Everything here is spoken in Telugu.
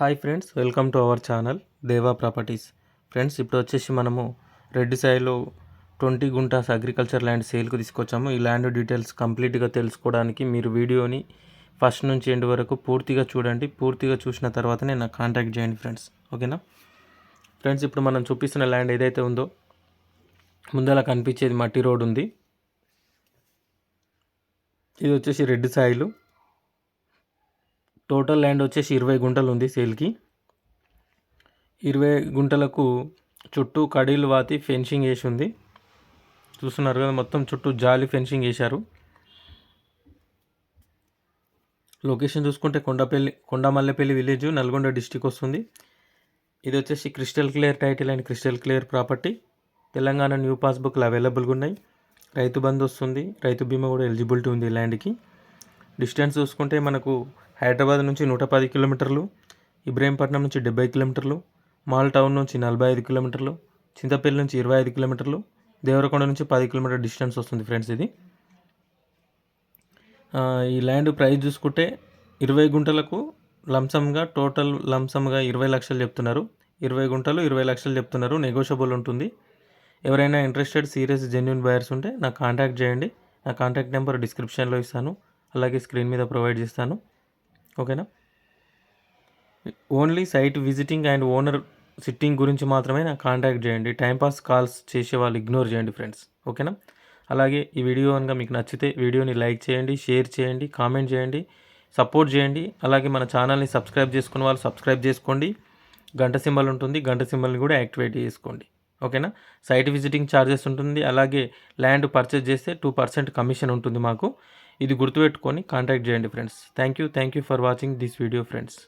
Hi friends welcome to our channel Deva properties. Friends ఇప్పుడు వచ్చేసి మనము రెడ్డి సాయిలో ట్వంటీ గుంటాస్ అగ్రికల్చర్ ల్యాండ్ సేల్కి తీసుకొచ్చాము. ఈ ల్యాండ్ డీటెయిల్స్ కంప్లీట్గా తెలుసుకోవడానికి మీరు వీడియోని ఫస్ట్ నుంచి ఎండ్ వరకు పూర్తిగా చూడండి. పూర్తిగా చూసిన తర్వాతనే నాకు కాంటాక్ట్ చేయండి ఫ్రెండ్స్. ఓకేనా? ఫ్రెండ్స్ ఇప్పుడు మనం చూపిస్తున్న ల్యాండ్ ఏదైతే ఉందో ముందలా కనిపించేది మట్టి రోడ్ ఉంది. ఇది వచ్చేసి రెడ్డి సాయిలు టోటల్ ల్యాండ్ వచ్చేసి ఇరవై గుంటలు ఉంది సేల్కి. ఇరవై గుంటలకు చుట్టూ కడీలు వాతి ఫెన్సింగ్ వేసి ఉంది. చూస్తున్నారు కదా మొత్తం చుట్టూ జాలి ఫెన్సింగ్ వేశారు లొకేషన్ చూసుకుంటే కొండపల్లి కొండమల్లెపల్లి విలేజ్ నల్గొండ డిస్టిక్ వస్తుంది. ఇది వచ్చేసి crystal clear title and crystal clear property. Telangana new పాస్బుక్లు అవైలబుల్గా ఉన్నాయి. రైతు బంద్ వస్తుంది. రైతు బీమా కూడా ఎలిజిబిలిటీ ఉంది ల్యాండ్కి. డిస్టెన్స్ చూసుకుంటే మనకు హైదరాబాద్ నుంచి నూట పది కిలోమీటర్లు ఇబ్రహీంపట్నం నుంచి డెబ్బై కిలోమీటర్లు మాల్ టౌన్ నుంచి నలభై ఐదు కిలోమీటర్లు చింతపల్లి నుంచి ఇరవై ఐదు కిలోమీటర్లు దేవరకొండ నుంచి పది కిలోమీటర్ డిస్టెన్స్ వస్తుంది ఫ్రెండ్స్ ఇది. ఈ ల్యాండ్ ప్రైస్ చూసుకుంటే ఇరవై గుంటలకు లంసమ్గా టోటల్ లంసమ్గా ఇరవై లక్షలు చెప్తున్నారు. ఇరవై గుంటలు ఇరవై లక్షలు చెప్తున్నారు. నెగోషియబుల్ ఉంటుంది. ఎవరైనా ఇంట్రెస్టెడ్ సీరియస్ జెన్యున్ బయర్స్ ఉంటే నాకు కాంటాక్ట్ చేయండి. నా కాంటాక్ట్ నెంబర్ డిస్క్రిప్షన్లో ఇస్తాను. అలాగే స్క్రీన్ మీద ప్రొవైడ్ చేస్తాను. ఓకేనా? Only site visiting and owner sitting గురించి మాత్రమే నాకు కాంటాక్ట్ చేయండి. టైంపాస్ కాల్స్ చేసే వాళ్ళు ఇగ్నోర్ చేయండి ఫ్రెండ్స్. ఓకేనా? అలాగే ఈ వీడియో కనుక మీకు నచ్చితే వీడియోని లైక్ చేయండి షేర్ చేయండి కామెంట్ చేయండి సపోర్ట్ చేయండి. అలాగే మన ఛానల్ని సబ్స్క్రైబ్ చేసుకున్న వాళ్ళు సబ్స్క్రైబ్ చేసుకోండి. గంట సింబల్ ఉంటుంది. గంట సింబల్ని కూడా యాక్టివేట్ చేసుకోండి. ఓకేనా? సైట్ విజిటింగ్ ఛార్జెస్ ఉంటుంది. అలాగే ల్యాండ్ పర్చేస్ చేస్తే టూ పర్సెంట్ కమిషన్ ఉంటుంది మాకు. ఇది గుర్తుపెట్టుకొని కాంటాక్ట్ చేయండి friends thank you thank you for watching this video friends